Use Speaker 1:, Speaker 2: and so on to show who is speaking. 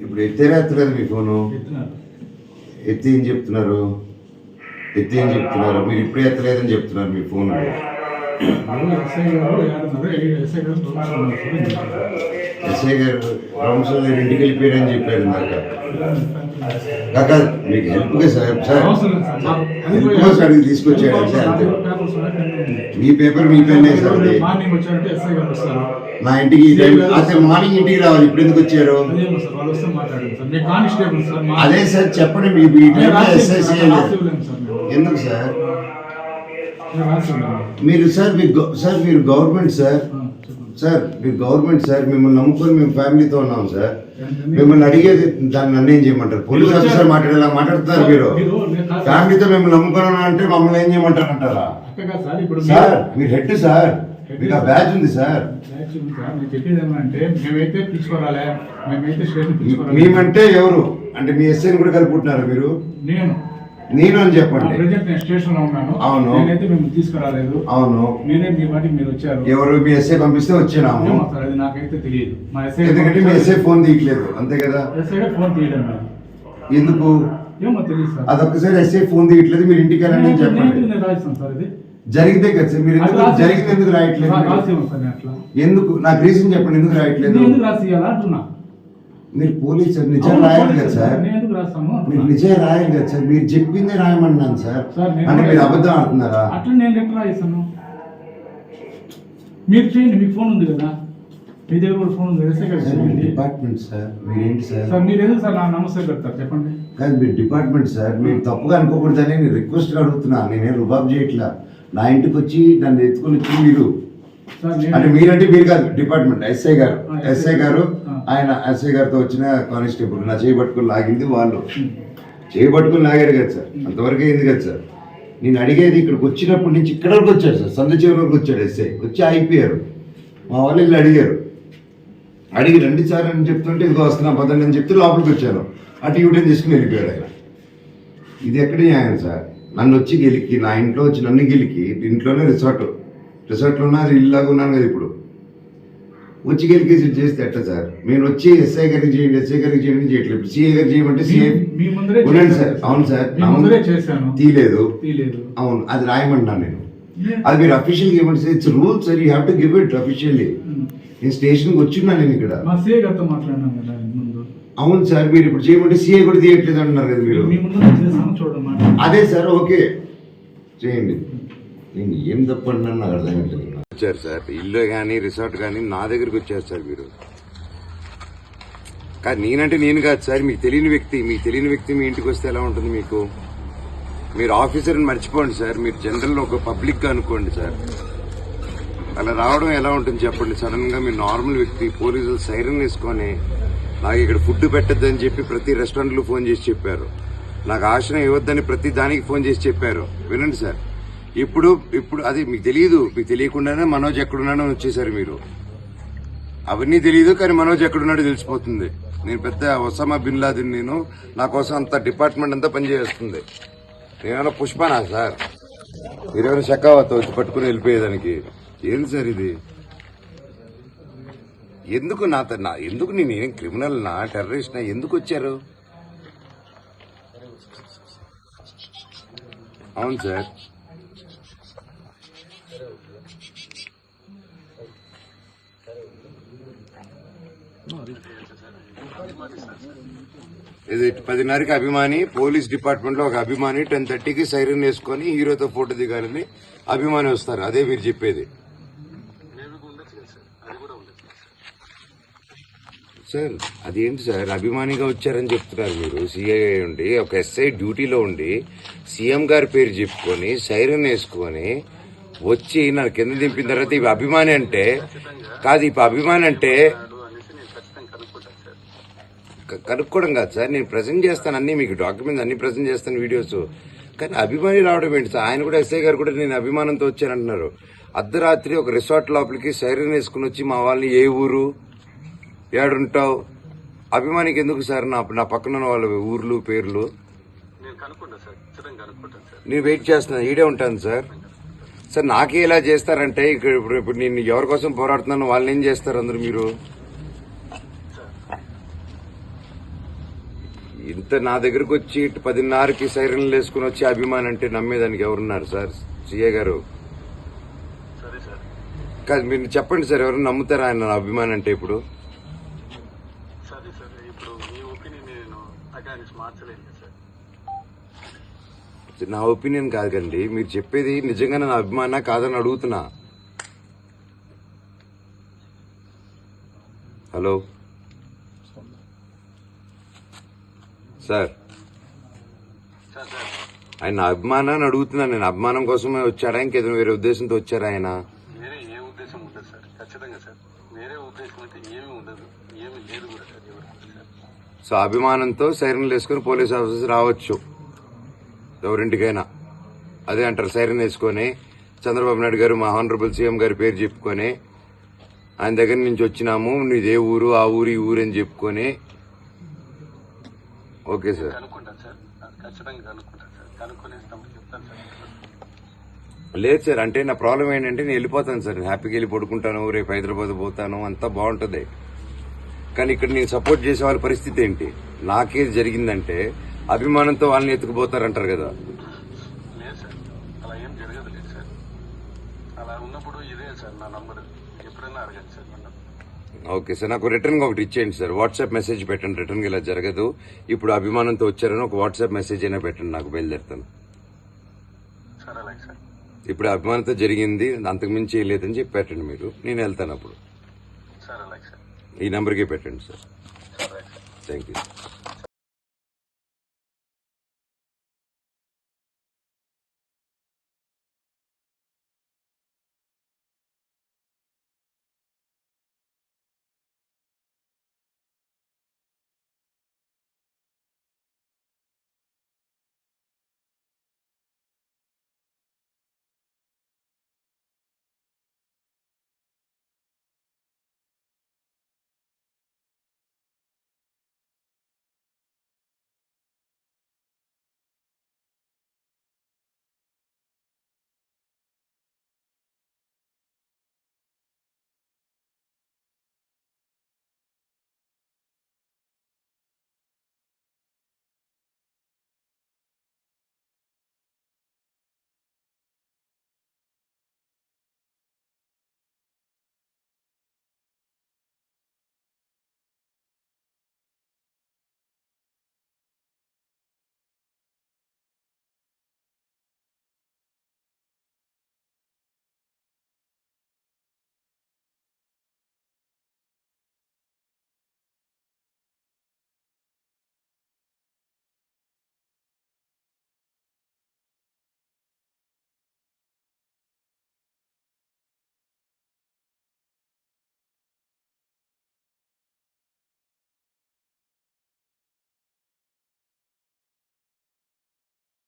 Speaker 1: ఇప్పుడు ఎత్తేనే ఎత్తలేదు మీ ఫోను. ఎత్తి ఏం చెప్తున్నారు? ఎత్తి ఏం చెప్తున్నారు? మీరు ఇప్పుడే ఎత్తలేదని చెప్తున్నారు మీ ఫోన్.
Speaker 2: ఎస్ఐ గారు
Speaker 1: రామస్వామి గారు ఇంటికి వెళ్ళిపోయారని చెప్పారు ఇందాక కాక మీకు హెల్ప్గా సార్ సార్
Speaker 2: లేదు సార్.
Speaker 1: తీసుకొచ్చాడు అంతే అంతే. మీ పేపర్ మీ పెన్నే సార్ నా ఇంటికి అసలు మార్నింగ్ ఇంటికి రావాలి ఇప్పుడు ఎందుకు వచ్చారు
Speaker 2: సార్ సార్ మీ సార్ మా-
Speaker 1: అదే సార్ చెప్పండి మీ మీ టైంలో ఎస్ఐ చేయాలి
Speaker 2: సార్.
Speaker 1: ఎందుకు సార్. మీరు సార్ మీరు సార్ మీరు గవర్నమెంట్ సార్. సార్ మీరు గవర్నమెంట్ సార్ మిమ్మల్ని నమ్ముకొని మేము ఫ్యామిలీతో ఉన్నాం సార్? మిమ్మల్ని అడిగేది దాన్ని నన్ను ఏం చేయమంటారు? పోలీస్ ఆఫీసర్ మాట్లాడేలా మాట్లాడుతున్నారు మీరు. ఫ్యామిలీతో మిమ్మల్ని నమ్ముకొని అంటే మమ్మల్ని ఏం చేయమంటారు అంటారా
Speaker 2: సార్
Speaker 1: మీరు హెడ్ సార్. బ్యాచ్ ఉంది సార్. మేమంటే ఎవరు? అంటే మీ ఎస్ఐని కూడా కలుపుకుంటున్నారు మీరు?
Speaker 2: నేను.
Speaker 1: నేను అని చెప్పండి.
Speaker 2: ప్రజెంట్ నేను స్టేషన్లో ఉన్నాను.
Speaker 1: అవును.
Speaker 2: నేనైతే మేము తీసుకురాలేదు.
Speaker 1: అవును.
Speaker 2: మీరే మీ వాటికి మీరు వచ్చారు.
Speaker 1: ఎవరు మీ ఎస్ఐ పంపిస్తే వచ్చినాము.
Speaker 2: సార్ అది నాకైతే తెలియదు. మా
Speaker 1: ఎందుకంటే మీ ఎస్ఐ ఫోన్ తీయట్లేదు. అంతే కదా?
Speaker 2: ఫోన్ తీయడం.
Speaker 1: ఎందుకు?
Speaker 2: ఏమో తెలియదు సార్.
Speaker 1: అదొక్కసారి ఎస్ఐ ఫోన్ తీయట్లేదు మీరు ఇంటికి వెళ్ళండి అని చెప్పండి.
Speaker 2: నేను- నేను రాయిస్తాను సార్ ఇది.
Speaker 1: జరిగితే కదా సార్ మీరు ఎందుకు జరిగింది ఎందుకు రాయట్లేదు ఎందుకు? నాకు రీజన్ చెప్పండి ఎందుకు రాయట్లేదు?
Speaker 2: నేను ఎందుకు రాసి ఇవ్వాలా అంటున్నా?
Speaker 1: మీరు పోలీస్ నిజం రాయాలి కదా
Speaker 2: సార్,
Speaker 1: మీరు. నిజం రాయాలి కదా సార్ మీరు చెప్పిందే రాయమన్నాను సార్. అంటే మీరు అబద్ధం ఆడుతున్నారా?
Speaker 2: అట్లా నేను ఎట్లా రాయిస్తాను. మీరు చేయండి మీకు ఫోన్ ఉంది కదా. మీ దగ్గర కూడా ఫోన్ ఉంది
Speaker 1: డిపార్ట్మెంట్ సార్ మీరేంటి సార్?
Speaker 2: సార్ మీరు ఎందుకు సార్ నా నమస్తే పెడతారు చెప్పండి?
Speaker 1: కాదు మీరు డిపార్ట్మెంట్ సార్ మీరు తప్పుగా అనుకోకూడదని నేను రిక్వెస్ట్ అడుగుతున్నా. నేనేం రుబాబ్ చేయట్లా. నా ఇంటికి వచ్చి నన్ను ఎత్తుకొని వచ్చి మీరు అంటే మీరంటే మీరు కాదు డిపార్ట్మెంట్ ఎస్ఐ గారు. ఎస్ఐ గారు. ఆయన ఎస్ఐ గారితో వచ్చిన కానిస్టేబుల్. నా చేయి పట్టుకుని లాగింది వాళ్ళు. చేయి పట్టుకుని లాగారు కదా సార్. అంతవరకు అయింది కదా సార్. నేను అడిగేది ఇక్కడికి వచ్చినప్పటి నుంచి ఇక్కడ వరకు వచ్చాడు సార్. సంద చివరి వరకు వచ్చాడు ఎస్ఐ. వచ్చి ఆగిపోయారు. మా వాళ్ళు వీళ్ళు అడిగారు. అడిగి రండి సార్ అని చెప్తుంటే ఇదిగో వస్తున్నా పదండి అని చెప్తే లోపలికి వచ్చాను అటు యూటర్న్ తీసుకుని వెళ్ళిపోయాడు ఆయన. ఇది ఎక్కడ న్యాయం సార్? నన్ను వచ్చి గెలికి నా ఇంట్లో వచ్చి నన్ను గెలికి ఇంట్లోనే రిసార్ట్. రిసార్ట్లో ఉన్నా అది ఇల్లాగా ఉన్నాను కదా ఇప్పుడు. వచ్చి గెలికేసి చేస్తే ఎట్లా సార్? నేను వచ్చి ఎస్ఐ గారికి చేయండి ఎస్ఐ గారికి చేయండి చేయట్లేదు. ఇప్పుడు సిఐ గారికి చేయమంటే సిఐ ఉండండి సార్ అవును సార్ తీయలేదు అవును. అది రాయమన్నాను నేను. అది మీరు అఫీషియల్గా ఇవ్వండి sir. It's rule sir you have to give it officially నేను స్టేషన్కి వచ్చిన్నాను నేను ఇక్కడ. అవును సార్ మీరు ఇప్పుడు చేయమంటే సిఐ కూడా తీయట్లేదు అంటున్నారు కదా మీరు. అదే సార్ ఓకే. చేయండి. నేను ఏం తప్పంటున్నాను నాకు అర్థం వచ్చారు సార్. ఇల్లు కానీ రిసార్ట్ కానీ నా దగ్గరికి వచ్చారు సార్ మీరు. కానీ నేనంటే నేను కాదు సార్. మీకు తెలియని వ్యక్తి మీకు తెలియని వ్యక్తి మీ ఇంటికి వస్తే ఎలా ఉంటుంది మీకు? మీరు ఆఫీసర్ని మర్చిపోండి సార్. మీరు జనరల్ ఒక పబ్లిక్గా అనుకోండి సార్. అలా రావడం ఎలా ఉంటుంది చెప్పండి. సడన్గా మీరు నార్మల్ వ్యక్తి పోలీసులు సైరన్ వేసుకొని నాకు ఇక్కడ ఫుడ్ పెట్టద్దని చెప్పి ప్రతి రెస్టారెంట్లో ఫోన్ చేసి చెప్పారు. నాకు ఆశ్రయం ఇవ్వద్దని ప్రతి దానికి ఫోన్ చేసి చెప్పారు. వినండి సార్. ఇప్పుడు ఇప్పుడు అది మీకు తెలియదు మీకు తెలియకుండానే మనోజ్ ఎక్కడున్నాడో వచ్చేసారు మీరు. అవన్నీ తెలియదు కానీ మనోజ్ ఎక్కడున్నాడో తెలిసిపోతుంది. నేను పెద్ద ఒసామా బిన్ లాదిన్ నేను. నా కోసం అంత డిపార్ట్మెంట్ అంతా పనిచేస్తుంది నేనేమైనా పుష్పనా సార్? మీరేమైనా షకావత్ వచ్చి పట్టుకుని వెళ్ళిపోయేదానికి? ఏంది సార్ ఇది? ఎందుకు నా నా ఎందుకు నేను క్రిమినల్ నా టెర్రరిస్ట్ నా ఎందుకు వచ్చారు? అవును సార్. ఇది పదిన్నరకి అభిమాని పోలీస్ డిపార్ట్మెంట్లో ఒక అభిమాని టెన్ థర్టీకి సైరన్ వేసుకొని హీరోతో ఫోటో దిగాలని అభిమాని వస్తారు. అదే మీరు చెప్పేది. సార్ అదేంటి సార్? అభిమానిగా వచ్చారని చెప్తున్నారు మీరు. సీఐ ఉండి ఒక ఎస్ఐ డ్యూటీలో ఉండి సీఎం గారి పేరు చెప్పుకొని సైరన్ వేసుకొని వచ్చి నన్ను కింద దింపిన తర్వాత ఇవి అభిమాని అంటే కాదు ఇప్పుడు అభిమాని అంటే కనుక్కోవడం కాదు సార్. నేను ప్రజెంట్ చేస్తాను అన్ని మీకు డాక్యుమెంట్స్ అన్ని ప్రజెంట్ చేస్తాను వీడియోస్ కానీ అభిమాని రావడం ఏంటి సార్? ఆయన కూడా ఎస్ఐ గారు కూడా నేను అభిమానంతో వచ్చానంటున్నారు. అర్ధరాత్రి ఒక రిసార్ట్ లోపలికి సైరన్ వేసుకుని వచ్చి మా వాళ్ళని ఏ ఊరు? ఏడుంటావు? అభిమానికి ఎందుకు సార్ నా నా పక్కన ఉన్న వాళ్ళ ఊర్లు పేర్లు?
Speaker 3: నేను
Speaker 1: వెయిట్ చేస్తున్నాను ఈడే ఉంటాను సార్. సార్ నాకే ఇలా చేస్తారంటే ఇక్కడ ఇప్పుడు ఇప్పుడు నేను ఎవరి కోసం పోరాడుతున్నాను వాళ్ళని ఏం చేస్తారు అందరు మీరు? ఇంత నా దగ్గరకు వచ్చి ఇటు పదిన్నరకి సైరన్లు వేసుకుని వచ్చి అభిమానం అంటే నమ్మేదానికి ఎవరున్నారు సార్? సిఏ గారు.
Speaker 3: సరే సార్.
Speaker 1: కాదు మీరు చెప్పండి సార్ ఎవరు నమ్ముతారా ఆయన నా అభిమానం అంటే ఇప్పుడు? నా ఒపీనియన్ కాదు కండి మీరు చెప్పేది నిజంగా నా అభిమాన కాదని అడుగుతున్నా. హలో? సార్. ఆయన అభిమానాన్ని అడుగుతున్నా నేను అభిమానం కోసమే వచ్చాడా ఇంకేదైనా వేరే ఉద్దేశంతో వచ్చారా ఆయన?
Speaker 3: వేరే ఏ ఉద్దేశం ఉండదు సార్. ఖచ్చితంగా సార్. వేరే ఉద్దేశం అయితే ఏమీ ఉండదు. ఏమీ లేదు కూడా సార్. ఎవరికి కూడా సార్.
Speaker 1: సో అభిమానంతో సైరన్లు వేసుకుని పోలీస్ ఆఫీసర్ రావచ్చు. ఎవరింటికైనా. అదే అంటారు సైరన్ వేసుకొని. చంద్రబాబు నాయుడు గారు మా హానరబుల్ సీఎం గారి పేరు చెప్పుకొని ఆయన దగ్గర నుంచి వచ్చినాము నీదే ఊరు ఆ ఊరు ఈ ఊరు అని చెప్పుకొని ఓకే సార్.
Speaker 3: కనుక్కుంటాను సార్. అది ఖచ్చితంగా కనుక్కుంటాను సార్. కనుక్కొని తమకు చెప్తాను సార్
Speaker 1: లేదు సార్ అంటే నా ప్రాబ్లం ఏంటంటే నేను వెళ్ళిపోతాను సార్. హ్యాపీగా వెళ్ళి పడుకుంటాను రేపు హైదరాబాద్ పోతాను అంతా బాగుంటుంది. కానీ ఇక్కడ నేను సపోర్ట్ చేసే వాళ్ళ పరిస్థితి ఏంటి? నాకేది జరిగిందంటే అభిమానంతో వాళ్ళని ఎత్తుకుపోతారంటారు కదా
Speaker 3: లేదు సార్ అలా ఏం జరగదు లేదు సార్ అలా ఉన్నప్పుడు ఇదే సార్ నా నంబర్ ఎప్పుడైనా అడగండి సార్ నన్ను
Speaker 1: ఓకే సార్ నాకు రిటర్న్ ఒకటి ఇచ్చేయండి సార్. వాట్సాప్ మెసేజ్ పెట్టండి రిటర్న్ ఇలా జరగదు. ఇప్పుడు అభిమానంతో వచ్చారని ఒక వాట్సాప్ మెసేజ్ అయినా పెట్టండి నాకు బయలుదేరుతాను. ఇప్పుడు అభిమానంతో జరిగింది అంతకుమించి ఏం లేదని చెప్పి పెట్టండి మీరు. నేను వెళ్తాను అప్పుడు. ఈ నెంబర్కి పెట్టండి
Speaker 3: సార్.
Speaker 1: Thank you